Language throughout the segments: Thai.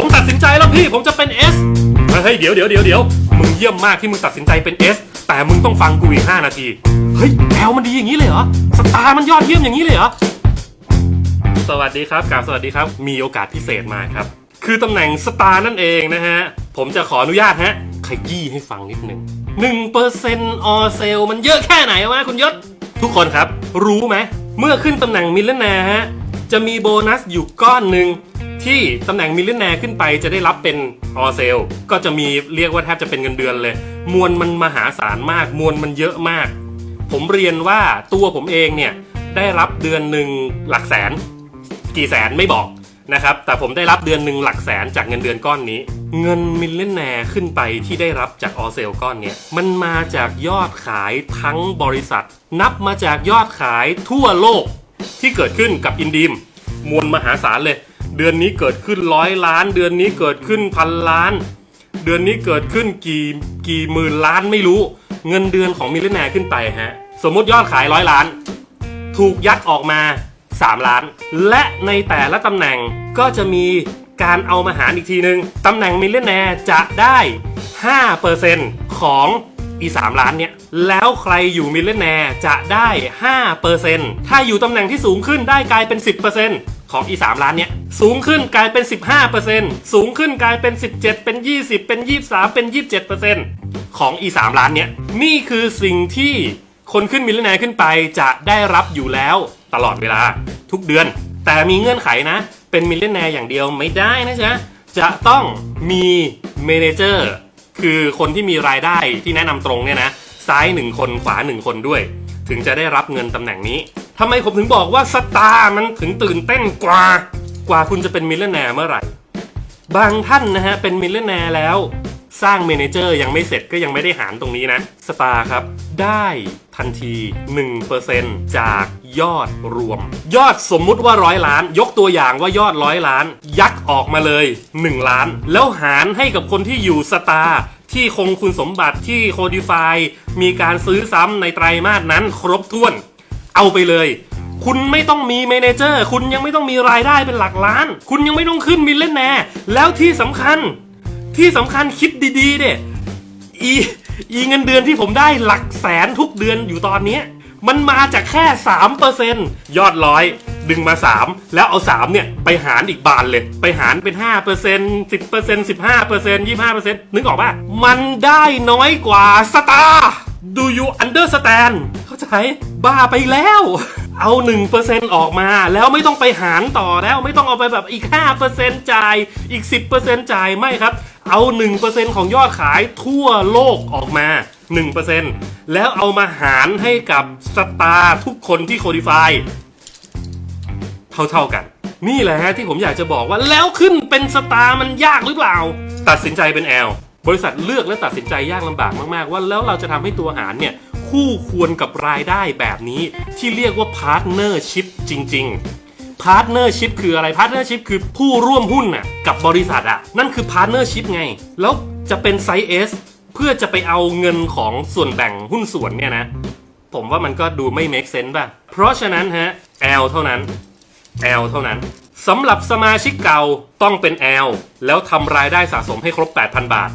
ผมตัดสินใจแล้วพี่ผมจะเป็น S เฮ้ยเดี๋ยวเดี๋ยวเดี๋ยวเดี๋ยวมึงเยี่ยมมากที่มึงตัดสินใจเป็น S แต่มึงต้องฟังกูอีก5นาที เฮ้ยแอลมันดีอย่างนี้เลยเหรอ สตาร์มันยอดเยี่ยมอย่างนี้เลยเหรอ สวัสดีครับกราบสวัสดีครับ มีโอกาสพิเศษมาครับ คือตำแหน่งสตาร์นั่นเองนะฮะ ผมจะขออนุญาตฮะ ขยี้ให้ฟังนิดหนึ่งหนึ่งเปอร์เซ็นต์ออเซลมันเยอะแค่ไหนวะคุณยศ ทุกคนครับ รู้ไหม เมื่อขึ้นตำแหน่งมิลเลนแนร์ฮะ จะมีโบนัสอยู่ก้อนหนึ่ง ที่ตำแหน่งมิลเลนแนร์ขึ้นไปจะได้รับเป็นออเซลก็จะมีเรียกว่าแทบจะเป็นเงินเดือนเลย มวลมันมหาศาลมาก มวลมันเยอะมาก ผมเรียนว่าตัวผมเองเนี่ยได้รับเดือนหนึ่งหลักแสน กี่แสนไม่บอกนะครับ แต่ผมได้รับเดือนหนึ่งหลักแสนจากเงินเดือนก้อนนี้ เงินมิลเลนแนร์ขึ้นไปที่ได้รับจากออเซลก้อนเนี้ยมันมาจากยอดขายทั้งบริษัท นับมาจากยอดขายทั่วโลกที่เกิดขึ้นกับอินดีมมวลมหาศาลเลย เดือนนี้เกิดขึ้นร้อยล้าน เดือนนี้เกิดขึ้นพันล้าน เดือนนี้เกิดขึ้นกี่กี่หมื่นล้านไม่รู้ เงินเดือนของมิลเลนแนร์ขึ้นไปฮะ สมมติยอดขายร้อยล้าน ถูกยัดออกมา 3 ล้าน และในแต่ละตำแหน่งก็จะมีการเอามาหารอีกทีนึง ตำแหน่งมิลเลนแนร์จะได้ 5%ของอี3ล้านเนี่ย แล้วใครอยู่มิลเลนแนร์จะได้ 5%ถ้าอยู่ตำแหน่งที่สูงขึ้นได้กลายเป็น 10% ของอี 3 ล้านเนี่ยสูงขึ้นกลายเป็น 15%สูงขึ้นกลายเป็น 17 เป็น 20 เป็น 23 เป็น 27%ของอี 3 ล้านเนี่ยนี่คือสิ่งที่คนขึ้นมิลเลนแนร์ขึ้นไปจะได้รับอยู่แล้วตลอดเวลาทุกเดือน แต่มีเงื่อนไขนะ เป็นมิลเลนแนร์อย่างเดียวไม่ได้นะจ๊ะจะต้องมีเมเนเจอร์คือคนที่มีรายได้ที่แนะนำตรงเนี่ยนะซ้ายหนึ่งคนขวาหนึ่งคนด้วย ถึงจะได้รับเงินตำแหน่งนี้ทำไมผมถึงบอกว่าสตาร์มันถึงตื่นเต้นกว่า กว่าคุณจะเป็นมิลเลนแนร์เมื่อไหร่ บางท่านนะฮะเป็นมิลเลนแนร์แล้ว สร้างเมนเจอร์ยังไม่เสร็จก็ยังไม่ได้หารตรงนี้นะสตาร์ครับ ได้ทันที 1%จากยอดรวม ยอดสมมุติว่าร้อยล้าน ยกตัวอย่างว่ายอดร้อยล้าน ยักออกมาเลย 1 ล้าน แล้วหารให้กับคนที่อยู่สตาร์ ที่คงคุณสมบัติที่โคดิฟายมีการซื้อซ้ำในไตรมาสนั้นครบถ้วน เอาไปเลย คุณไม่ต้องมีเมนเจอร์ คุณยังไม่ต้องมีรายได้เป็นหลักล้าน คุณยังไม่ต้องขึ้นมิลเลนแนร์แล้วที่สำคัญ ที่สำคัญคิดดีๆเด็อีอีเงินเดือนที่ผมได้หลักแสนทุกเดือนอยู่ตอนนี้ มันมาจากแค่ 3%ยอดร้อย ดึงมา 3 แล้วเอา 3 เนี่ย ไปหารอีกบานเลย ไปหารเป็น 5% 10% 15% 25%นึกออกป่ะ มันได้น้อยกว่าสตาร์ Do you understand เข้าใจบ้าไปแล้ว เอา 1%ออกมา แล้วไม่ต้องไปหารต่อแล้วไม่ต้องเอาไปแบบอีก 5%จ่ายอีก 10%จ่ายไม่ครับ เอา 1%ของยอดขายทั่วโลกออกมา 1%แล้วเอามาหารให้กับสตาร์ทุกคนที่โคดิฟาย เท่าๆกัน นี่แหละฮะที่ผมอยากจะบอกว่าแล้วขึ้นเป็นสตาร์มันยากหรือเปล่า ตัดสินใจเป็นแอลบริษัทเลือกและตัดสินใจยากลำบากมากๆ ว่าแล้วเราจะทำให้ตัวหารเนี่ยคู่ควรกับรายได้แบบนี้ที่เรียกว่าพาร์ทเนอร์ชิพจริง ๆ พาร์ทเนอร์ชิพคืออะไรพาร์ทเนอร์ชิพคือผู้ร่วมหุ้นน่ะกับบริษัทอะนั่นคือพาร์ทเนอร์ชิพไง แล้วจะเป็นไซส์ S เพื่อจะไปเอาเงินของส่วนแบ่งหุ้นส่วนเนี่ยนะ ผมว่ามันก็ดูไม่ make sense ป่ะ เพราะฉะนั้นฮะ L เท่านั้น L เท่านั้นสำหรับสมาชิกเก่าต้องเป็น L แล้วทำรายได้สะสมให้ครบ 8,000 บาท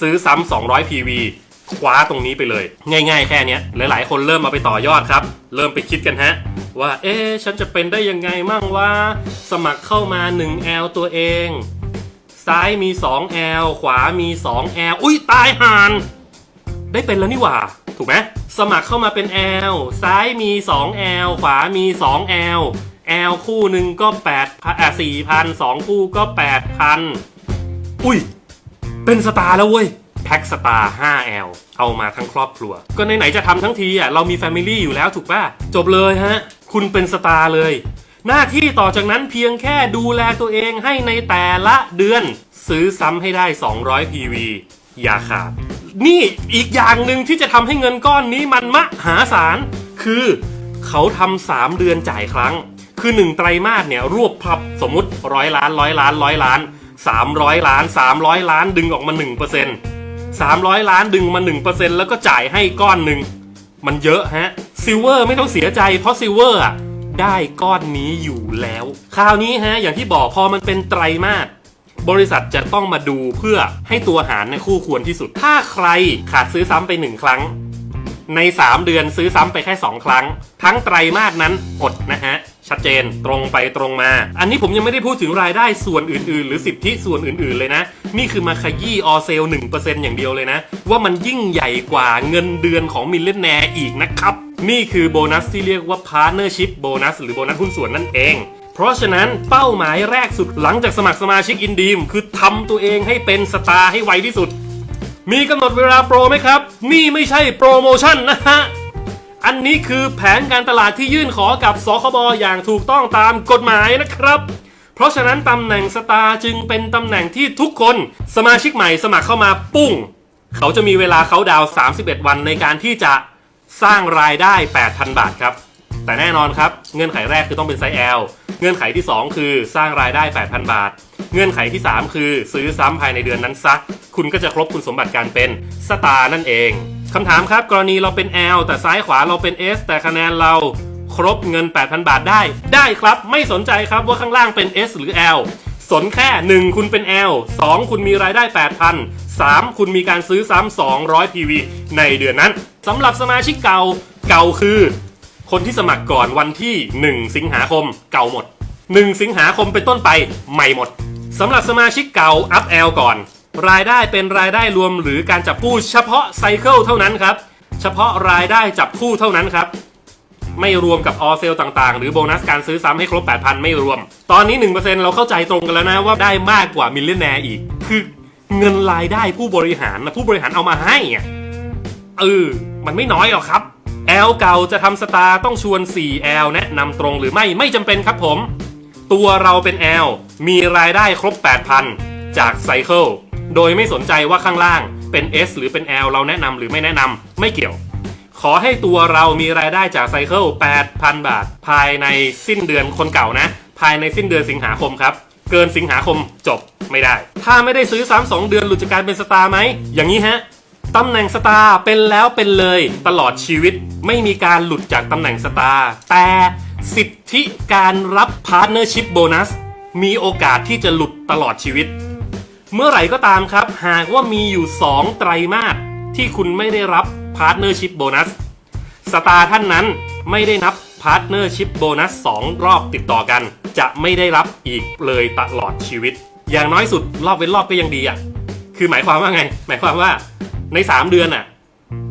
ซื้อซ้ำ200 PV คว้าตรงนี้ไปเลย ง่ายๆ แค่นี้ยหลายๆ คนเริ่มมาไปต่อยอดครับ เริ่มไปคิดกันฮะ ว่า เอ๊ะฉันจะเป็นได้ยังไงมั่งว่า สมัครเข้ามา 1L ตัวเอง ซ้ายมี 2L ขวามี 2L อุ้ยตายห่าน ได้เป็นแล้วนี่หว่า ถูกไหมสมัครเข้ามาเป็น L ซ้ายมี 2L ขวามี 2L L คู่หนึ่งก็8พันอะ4,000 2คู่ก็8,000อุ้ย เป็นสตาร์แล้วเว้ย แพ็กสตาร์ 5L เอามาทั้งครอบครัว ก็ไหนๆจะทำทั้งทีอะเรามีแฟมิลี่อยู่แล้วถูกป่ะ จบเลยฮะ คุณเป็นสตาร์เลย หน้าที่ต่อจากนั้นเพียงแค่ดูแลตัวเองให้ในแต่ละเดือน ซื้อซ้ำให้ได้ 200 PV อย่าขาด นี่อีกอย่างหนึ่งที่จะทำให้เงินก้อนนี้มันมหาศาล คือเขาทำสามเดือนจ่ายครั้ง คือหนึ่งไตรมาสเนี่ยรวบพับสมมติร้อยล้านร้อยล้านร้อยล้านสามร้อยล้านสามร้อยล้านดึงออกมาหนึ่งเปอร์เซ็นต์สามร้อยล้านดึงมาหนึ่งเปอร์เซ็นต์แล้วก็จ่ายให้ก้อนหนึ่งมันเยอะฮะซิลเวอร์ไม่ต้องเสียใจเพราะซิลเวอร์อะได้ก้อนนี้อยู่แล้ว คราวนี้ฮะอย่างที่บอกพอมันเป็นไตรมาสบริษัทจะต้องมาดูเพื่อให้ตัวหารในคู่ควรที่สุด ถ้าใครขาดซื้อซ้ำไปหนึ่งครั้ง ใน 3 เดือนซื้อซ้ำไปแค่ 2 ครั้ง ทั้งไตรมาสนั้นอดนะฮะ ชัดเจนตรงไปตรงมา อันนี้ผมยังไม่ได้พูดถึงรายได้ส่วนอื่น ๆ หรือสิทธิส่วนอื่น ๆ เลยนะ นี่คือมาขยี้ออเซล1%อย่างเดียวเลยนะ ว่ามันยิ่งใหญ่กว่าเงินเดือนของมิลเลนแนร์อีกนะครับ นี่คือโบนัสที่เรียกว่า Partnership โบนัสหรือโบนัสหุ้นส่วนนั่นเองเพราะฉะนั้นเป้าหมายแรกสุดหลังจากสมัครสมาชิกอินดีม คือทำตัวเองให้เป็นสตาร์ให้ไวที่สุด มีกำหนดเวลาโปรไหมครับ นี่ไม่ใช่โปรโมชั่นนะฮะ อันนี้คือแผนการตลาดที่ยื่นขอกับสคบอย่างถูกต้องตามกฎหมายนะครับ เพราะฉะนั้นตำแหน่งสตาร์จึงเป็นตำแหน่งที่ทุกคนสมาชิกใหม่สมัครเข้ามาปุ้ง เขาจะมีเวลาเขาดาว 31 วันในการที่จะสร้างรายได้ 8,000 บาทครับ แต่แน่นอนครับ เงื่อนไขแรกคือต้องเป็นไซส์ L เงื่อนไขที่ 2 คือสร้างรายได้ 8,000 บาท เงื่อนไขที่ 3 คือซื้อซ้ำภายในเดือนนั้นซักคุณก็จะครบคุณสมบัติการเป็นสตาร์นั่นเอง คำถามครับ กรณีเราเป็น L แต่ซ้ายขวาเราเป็น S แต่คะแนนเราครบเงิน 8,000 บาทได้ ได้ครับ ไม่สนใจครับว่าข้างล่างเป็น S หรือ L สนแค่ 1 คุณเป็น L 2 คุณมีรายได้ 8,000 3 คุณมีการซื้อซ้ำ200 PV ในเดือนนั้นสำหรับสมาชิกเก่าเก่าคือ คนที่สมัครก่อนวันที่ 1 สิงหาคมเก่าหมด 1 สิงหาคมเป็นต้นไปใหม่หมดสำหรับสมาชิกเก่า up L ก่อน รายได้เป็นรายได้รวมหรือการจับคู่เฉพาะไซเคิลเท่านั้นครับ เฉพาะรายได้จับคู่เท่านั้นครับ ไม่รวมกับออเซลต่างๆ หรือโบนัสการซื้อซ้ำให้ครบ 8,000 ไม่รวม ตอนนี้ 1%เราเข้าใจตรงกันแล้วนะว่าได้มากกว่ามิลเลนแนร์อีก คือเงินรายได้ผู้บริหารนะผู้บริหารเอามาให้อะเออมันไม่น้อยหรอกครับแอลเก่าจะทำสตาร์ต้องชวน 4L แนะนำตรงหรือไม่ไม่จำเป็นครับผม ตัวเราเป็น L มีรายได้ครบ 8,000 จากไซเคิล โดยไม่สนใจว่าข้างล่างเป็น S หรือเป็น L เราแนะนำหรือไม่แนะนำไม่เกี่ยว ขอให้ตัวเรามีรายได้จากไซเคิล8,000 บาท ภายในสิ้นเดือนคนเก่านะ ภายในสิ้นเดือนสิงหาคมครับ เกินสิงหาคมจบไม่ได้ ถ้าไม่ได้ซื้อซ้ำสองเดือนหลุดจากการเป็นสตาร์ไหม อย่างนี้ฮะตำแหน่งสตาร์เป็นแล้วเป็นเลยตลอดชีวิตไม่มีการหลุดจากตำแหน่งสตาร์แต่สิทธิการรับพาร์ n เนอร์ชิพโบนัสมีโอกาสที่จะหลุดตลอดชีวิต เมื่อไหร่ก็ตามครับ หากว่ามีอยู่ 2 ไตรมาสที่คุณไม่ได้รับพาร์ n เนอร์ชิพโบนัสสตาร์ท่านนั้นไม่ได้นับพาร์ n เนอร์ชิพโบนัส2รอบติดต่อกัน จะไม่ได้รับอีกเลยตลอดชีวิต อย่างน้อยสุดรอบเว้นรอบก็ยังดีอะคือหมายความว่าไง หมายความว่าใน 3 เดือนอะ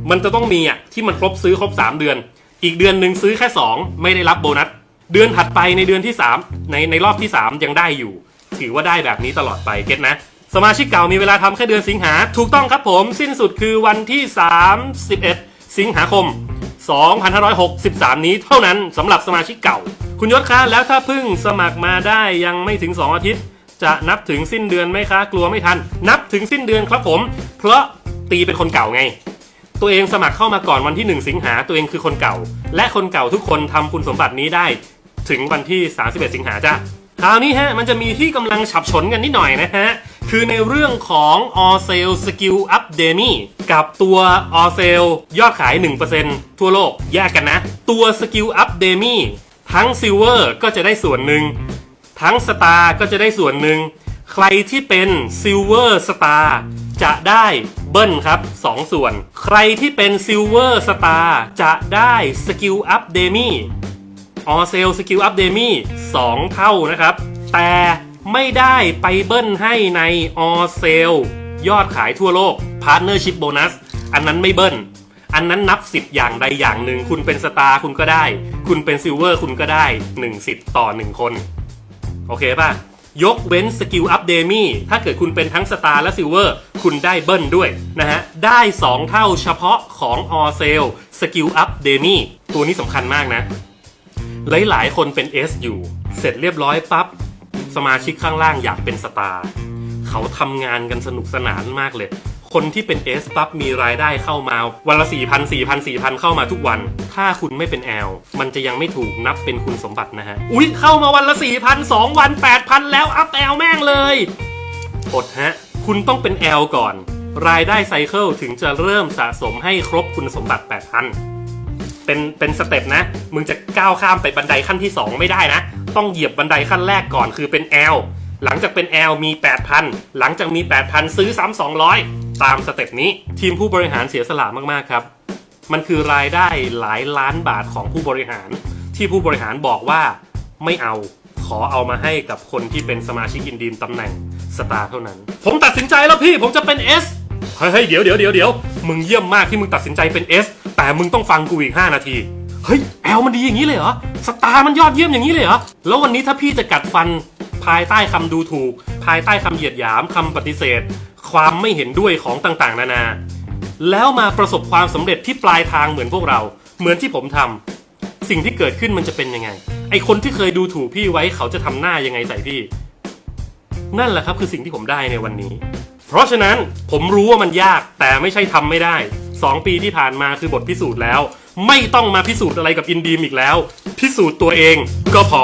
มันจะต้องมีอะที่มันครบซื้อครบ 3 เดือน อีกเดือนหนึ่งซื้อแค่ 2 ไม่ได้รับโบนัส เดือนถัดไปในเดือนที่ 3 ในในรอบที่ 3 ยังได้อยู่ ถือว่าได้แบบนี้ตลอดไปเก็ตนะ สมาชิกเก่ามีเวลาทำแค่เดือนสิงหา ถูกต้องครับผมสิ้นสุดคือวันที่ 31 สิงหาคม 2563 นี้เท่านั้นสำหรับสมาชิกเก่า คุณยศคะแล้วถ้าเพิ่งสมัครมาได้ยังไม่ถึง 2 อาทิตย์ จะนับถึงสิ้นเดือนไหมคะกลัวไม่ทัน นับถึงสิ้นเดือนครับผม เพราะตีเป็นคนเก่าไง ตัวเองสมัครเข้ามาก่อนวันที่ 1 สิงหาตัวเองคือคนเก่า และคนเก่าทุกคนทำคุณสมบัตินี้ได้ ถึงวันที่ 31 สิงหาจ้ะคราวนี้ฮะมันจะมีที่กำลังฉับฉนกันนิดหน่อยนะฮะ คือในเรื่องของ o r s a l e Skill Up Demi กับตัว o r s a l e ยอดขาย 1%ทั่วโลกแยกกันนะ ตัว Skill Up Demi ทั้ง Silver ก็จะได้ส่วนหนึ่ง ทั้งสตาร์ก็จะได้ส่วนหนึ่ง ใครที่เป็นซิลเวอร์สตาร์จะได้เบิ้ลครับ 2 ส่วน ใครที่เป็นซิลเวอร์สตาร์จะได้สกิลอัพเดมี่ออเซลสกิลอัพเดมี่2เท่านะครับ แต่ ไม่ได้ไปเบิ้ลให้ในออเซลยอดขายทั่วโลกพาร์ n เนอร์ชิพโบนัสอันนั้นไม่เบิ้ลอันนั้นนับสิทธิ์อย่างใดอย่างหนึ่ง คุณเป็นสตาร์คุณก็ได้ คุณเป็นซิลเวอร์คุณก็ได้1สิทธิ์ต่อ 1 คน โอเคป่ะ ยกเว้นสกิลอัพเดมี่ถ้าเกิดคุณเป็นทั้งสตาร์และซิลเวอร์คุณได้เบิ้ลด้วยนะฮะ ได้ 2 เท่าเฉพาะของออเซลสกิลอัพเดมี่ตัวนี้สำคัญมากนะ หลายๆ คนเป็น S อยู่ เสร็จเรียบร้อยปั๊บ สมาชิกข้างล่างอยากเป็นสตาร์เขาทำงานกันสนุกสนานมากเลย คนที่เป็น S ปั๊บมีรายได้เข้ามาวันละ4 0 0 0 4 0 0 4,000 เข้ามาทุกวัน ถ้าคุณไม่เป็น L มันจะยังไม่ถูกนับเป็นคุณสมบัตินะฮะ อุ๊ย เข้ามาวันละ4,000 2วัน 8,000 แล้วอัพ L แม่งเลยอดฮะ คุณต้องเป็น L ก่อน รายได้ไซเคิลถึงจะเริ่มสะสมให้ครบคุณสมบัติ 8,000เป็นเป็นสเต็ปนะ มึงจะก้าวข้ามไปบันไดขั้นที่ 2 ไม่ได้นะ ต้องเหยียบบันไดขั้นแรกก่อนคือเป็น L หลังจากเป็น L มี 8,000 หลังจากมี 8,000 ซื้อซ้ำ200 ตามสเต็ปนี้ ทีมผู้บริหารเสียสละมากๆครับ มันคือรายได้หลายล้านบาทของผู้บริหาร ที่ผู้บริหารบอกว่าไม่เอาขอเอามาให้กับคนที่เป็นสมาชิกอินดีมตำแหน่งสตาร์เท่านั้น ผมตัดสินใจแล้วพี่ผมจะเป็น S เฮ้ยเฮ้ยเดี๋ยวเดี๋ยวเดี๋ยวเดี๋ยวมึงเยี่ยมมากที่มึงตัดสินใจเป็น S แต่มึงต้องฟังกูอีก 5 นาที เฮ้ยแอลมันดีอย่างนี้เลยเหรอสตาร์มันยอดเยี่ยมอย่างนี้เลยเหรอแล้ววันนี้ถ้าพี่จะกัดฟันภายใต้คำดูถูก ภายใต้คำเหยียดหยามคำปฏิเสธ ความไม่เห็นด้วยของต่างๆ นานา แล้วมาประสบความสำเร็จที่ปลายทางเหมือนพวกเรา เหมือนที่ผมทำสิ่งที่เกิดขึ้นมันจะเป็นยังไง ไอคนที่เคยดูถูกพี่ไว้เขาจะทำหน้ายังไงใส่พี่ นั่นแหละครับคือสิ่งที่ผมได้ในวันนี้ เพราะฉะนั้นผมรู้ว่ามันยากแต่ไม่ใช่ทำไม่ได้ 2 ปีที่ผ่านมาคือบทพิสูจน์แล้ว ไม่ต้องมาพิสูจน์อะไรกับอินดีมอีกแล้ว พิสูจน์ตัวเองก็พอ